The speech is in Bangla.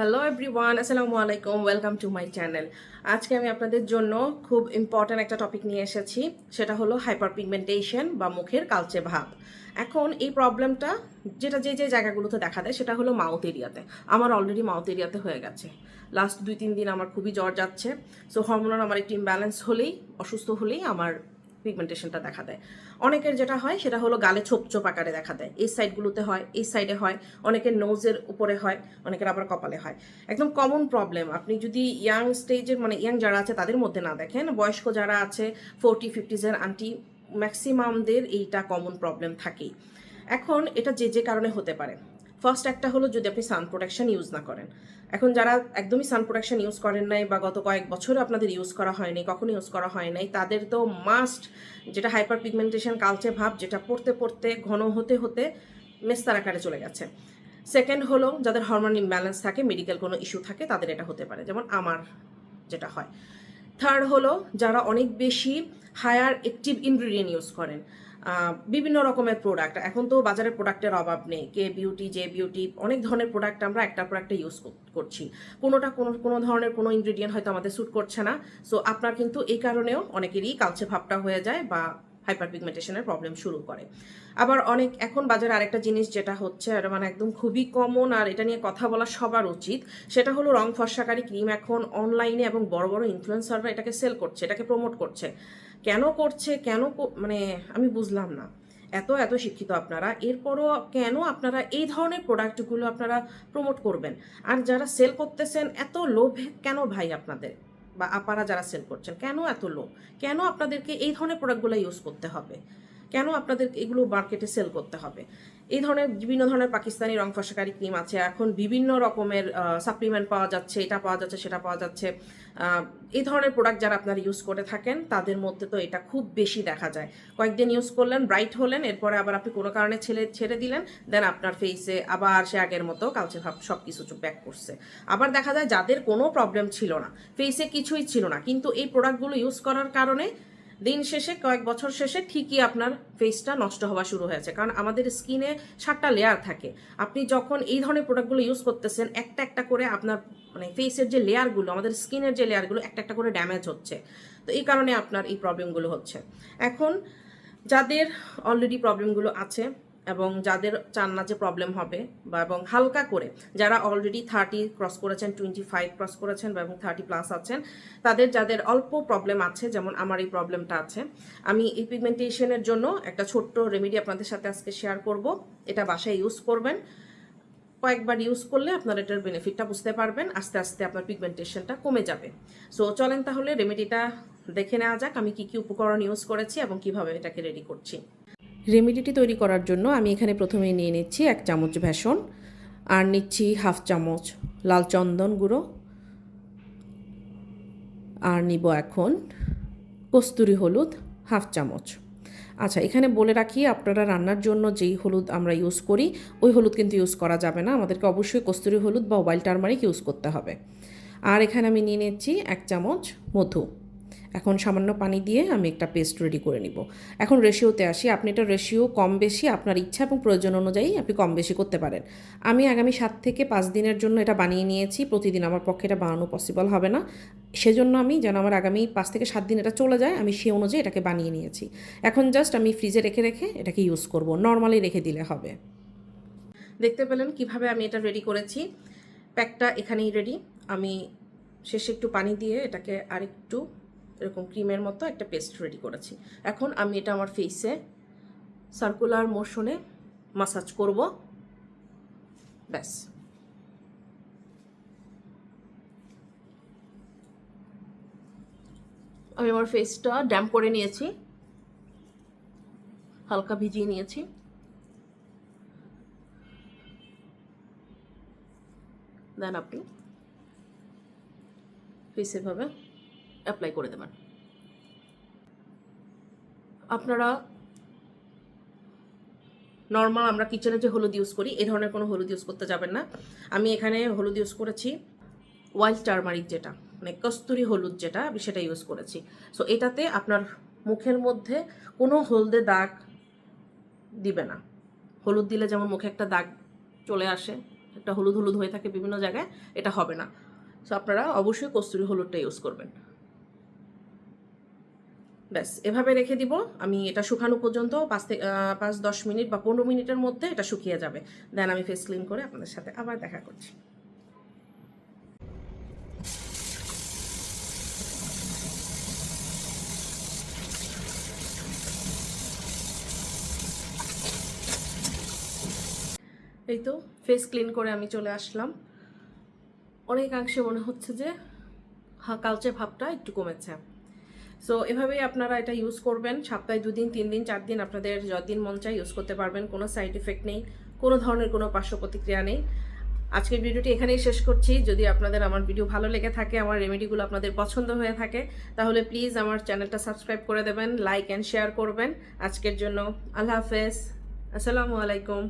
হ্যালো এভরিওয়ান আসসালামু আলাইকুম ওয়েলকাম টু মাই চ্যানেল আজকে আমি আপনাদের জন্য খুব ইম্পর্ট্যান্ট একটা টপিক নিয়ে এসেছি। সেটা হলো হাইপার পিগমেন্টেশন বা মুখের কালচে ভাব। এখন এই প্রবলেমটা যেটা যে যে জায়গাগুলোতে দেখা দেয়, সেটা হলো মাউথ এরিয়াতে আমার অলরেডি মাউথ এরিয়াতে হয়ে গেছে। লাস্ট দুই, তিন দিন আমার খুবই জ্বর যাচ্ছে। সো হরমোনাল আমার একটু ইমব্যালেন্স হলেই, অসুস্থ হলেই আমার পিগমেন্টেশনটা দেখা দেয়। অনেকের যেটা হয়, সেটা হলো গালে ছোপ ছোপ আকারে দেখা দেয়। এই সাইডগুলোতে হয়, এই সাইডে হয়, অনেকের নোজের উপরে হয়, অনেকের আবার কপালে হয়। একদম কমন প্রবলেম আপনি যদি ইয়াং স্টেজের মানে ইয়াং যারা আছে, তাদের মধ্যে না দেখেন, বয়স্ক যারা আছে ফোরটি ফিফটিজের আন্টি ম্যাক্সিমামদের এইটা কমন প্রবলেম থাকেই। এখন এটা যে যে কারণে হতে পারে। ফার্স্ট একটা হলো যদি আপনি সান প্রোটেকশন ইউজ না করেন। এখন যারা একদমই সান প্রোটেকশন ইউজ করেন নাই বা গত কয়েক বছরও আপনাদের ইউজ করা হয়নি, কখনো ইউজ করা হয় নাই, তাদের তো মাস্ট যেটা হাইপার পিগমেন্টেশন কালচে ভাব, যেটা পড়তে পড়তে, ঘন হতে হতে মেস্তার আকারে চলে গেছে। সেকেন্ড হলো যাদের হরমোন ইমব্যালেন্স থাকে মেডিকেল কোনো ইস্যু থাকে, তাদের এটা হতে পারে, যেমন আমার যেটা হয়। থার্ড হলো যারা অনেক বেশি হায়ার অ্যাক্টিভ ইনগ্রিডিয়েন্ট ইউজ করেন বিভিন্ন রকমের প্রোডাক্ট এখন তো বাজারে প্রোডাক্টের অভাব নেই। কে বিউটি জে বিউটি অনেক ধরনের প্রোডাক্ট আমরা একটার পর একটা ইউজ করছি। কোনোটা কোনো কোনো ধরনের কোনো ইনগ্রিডিয়েন্ট হয়তো আমাদের স্যুট করছে না। সো আপনার কিন্তু এই কারণেও অনেকেরই কালচে ভাবটা হয়ে যায় বা হাইপার পিগমেন্টেশনের প্রবলেম শুরু করে। আবার অনেক, এখন বাজারে আরেকটা জিনিস যেটা হচ্ছে মানে একদম খুবই কমন আর এটা নিয়ে কথা বলা সবার উচিত, সেটা হলো রং ফর্সাকারী ক্রিম এখন অনলাইনে এবং বড় বড় ইনফ্লুয়েন্সাররা এটাকে সেল করছে, এটাকে প্রমোট করছে। কেন করছে, কেন মানে আমি বুঝলাম না। এত এত শিক্ষিত আপনারা, এরপরও কেন আপনারা এই ধরনের প্রোডাক্টগুলো আপনারা প্রমোট করবেন? আর যারা সেল করতেছেন, এত লোভ কেন ভাই আপনাদের? বা আপারা যারা সেল করছেন, কেন এত লোভ? কেন আপনাদেরকে এই ধরনের প্রোডাক্টগুলো ইউজ করতে হবে? কেন আপনাদের এগুলো মার্কেটে সেল করতে হবে? এই ধরনের বিভিন্ন ধরনের পাকিস্তানি রং ফসাকারী ক্রিম আছে। এখন বিভিন্ন রকমের সাপ্লিমেন্ট পাওয়া যাচ্ছে, এটা পাওয়া যাচ্ছে, সেটা পাওয়া যাচ্ছে। এই ধরনের প্রোডাক্ট যারা আপনারা ইউজ করে থাকেন, তাদের মধ্যে তো এটা খুব বেশি দেখা যায়। কয়েকদিন ইউজ করলেন ব্রাইট হলেন, এরপরে আবার আপনি কোনো কারণে ছেড়ে ছেড়ে দিলেন দেন আপনার ফেসে আবার সে আগের মতো কালচে ভাব সব কিছু ব্যাক করছে। আবার দেখা যায় যাদের কোনো প্রবলেম ছিল না ফেসে কিছুই ছিল না, কিন্তু এই প্রোডাক্টগুলো ইউজ করার কারণে দিন শেষে, কয়েক বছর শেষে ঠিকই আপনার ফেসটা নষ্ট হওয়া শুরু হয়েছে। কারণ আমাদের স্কিনে সাতটা লেয়ার থাকে। আপনি যখন এই ধরনের প্রোডাক্টগুলো ইউজ করতেছেন, একটা একটা করে আপনার মানে ফেসের যে লেয়ারগুলো আমাদের স্কিনের যে লেয়ারগুলো একটা একটা করে ড্যামেজ হচ্ছে। তো এই কারণে আপনার এই প্রবলেমগুলো হচ্ছে। এখন, যাদের অলরেডি প্রবলেমগুলো আছে এবং যাদের চান না যে প্রবলেম হবে বা এবং হালকা করে, যারা অলরেডি থার্টি ক্রস করেছেন টোয়েন্টি ফাইভ ক্রস করেছেন বা এবং থার্টি প্লাস আছেন, তাদের যাদের অল্প প্রবলেম আছে, যেমন আমার এই প্রবলেমটা আছে, আমি এই পিগমেন্টেশনের জন্য একটা ছোট্ট রেমেডি আপনাদের সাথে আজকে শেয়ার করব। এটা বাসায় ইউজ করবেন। কয়েকবার ইউজ করলে আপনার এটার বেনিফিটটা বুঝতে পারবেন। আস্তে আস্তে আপনার পিগমেন্টেশনটা কমে যাবে। সো চলেন তাহলে রেমেডিটা দেখে নেওয়া যাক, আমি কি কি উপকরণ ইউজ করেছি এবং কীভাবে এটাকে রেডি করছি। রেমেডিটি তৈরি করার জন্য আমি এখানে প্রথমে নিয়ে নিচ্ছি এক চামচ ভেষণ, আর নিচ্ছি হাফ চামচ লাল চন্দন গুঁড়ো, আর নিব এখন কস্তুরি হলুদ হাফ চামচ। আচ্ছা এখানে বলে রাখি, আপনারা রান্নার জন্য যেই হলুদ আমরা ইউজ করি, ওই হলুদ কিন্তু ইউজ করা যাবে না। আমাদেরকে অবশ্যই কস্তুরি হলুদ বা ওয়াইল্ড টার্মারিক ইউজ করতে হবে। আর এখানে আমি নিয়ে নিচ্ছি এক চামচ মধু। এখন সামান্য পানি দিয়ে আমি একটা পেস্ট রেডি করে নিব। এখন রেশিওতে আসি, আপনি এটা রেশিও কম বেশি আপনার ইচ্ছা এবং প্রয়োজন অনুযায়ী আপনি কম বেশি করতে পারেন। আমি আগামী সাত থেকে পাঁচ দিনের জন্য এটা বানিয়ে নিয়েছি, প্রতিদিন আমার পক্ষে এটা বানানো পসিবল হবে না। সেজন্য আমি যেন আমার আগামী পাঁচ থেকে সাত দিন এটা চলে যায়, আমি সেই অনুযায়ী এটাকে বানিয়ে নিয়েছি। এখন জাস্ট আমি ফ্রিজে রেখে রেখে এটাকে ইউজ করব নর্মালি রেখে দিলে হবে। দেখতে পেলেন কীভাবে আমি এটা রেডি করেছি। প্যাকটা এখানেই রেডি আমি শেষে একটু পানি দিয়ে এটাকে আরেকটু এরকম ক্রিমের মতো একটা পেস্ট রেডি করেছি। এখন আমি এটা আমার ফেসে সার্কুলার মোশনে মাসাজ করব। ব্যাস। আমি আমার ফেসটা ড্যাম করে নিয়েছি। হালকা ভিজিয়ে নিয়েছি। দেন আপনি ফেস এভাবে অ্যাপ্লাই করে দেবেন। আপনারা নর্মাল আমরা কিচেনে যে হলুদ ইউজ করি এই ধরনের কোনো হলুদ ইউজ করতে যাবেন না। আমি এখানে হলুদ ইউজ করেছি ওয়াইল্ড টার্মারিক যেটা মানে কস্তুরি হলুদ যেটা, আমি সেটা ইউজ করেছি। সো এটাতে আপনার মুখের মধ্যে কোনো হলদে দাগ দিবে না। হলুদ দিলে যেমন মুখে একটা দাগ চলে আসে, একটা হলুদ হলুদ হয়ে থাকে বিভিন্ন জায়গায়, এটা হবে না। সো আপনারা অবশ্যই কস্তুরি হলুদটা ইউজ করবেন। ব্যাস, এভাবে রেখে দিব। আমি এটা শুকানো পর্যন্ত পাঁচ থেকে পাঁচ, দশ মিনিট বা পনেরো মিনিটের মধ্যে এটা শুকিয়ে যাবে। দেন আমি ফেস ক্লিন করে আপনাদের সাথে আবার দেখা করছি। এই তো ফেস ক্লিন করে আমি চলে আসলাম। অনেকাংশে মনে হচ্ছে যে, হা, কালচে ভাবটা একটু কমেছে। সো এভাবেই আপনারা এটা ইউজ করবেন। সপ্তাহে দুদিন তিন দিন চার দিন আপনাদের যতদিন মন চায় ইউজ করতে পারবেন। কোনো সাইড এফেক্ট নেই, কোনো ধরনের কোনো পার্শ্ব প্রতিক্রিয়া নেই। আজকের ভিডিওটি এখানেই শেষ করছি। যদি আপনাদের আমার ভিডিও ভালো লেগে থাকে, আমার রেমেডিগুলো আপনাদের পছন্দ হয়ে থাকে, তাহলে প্লিজ আমার চ্যানেলটা সাবস্ক্রাইব করে দেবেন লাইক অ্যান্ড শেয়ার করবেন। আজকের জন্য আল্লাহ হাফেজ। আসসালামু আলাইকুম।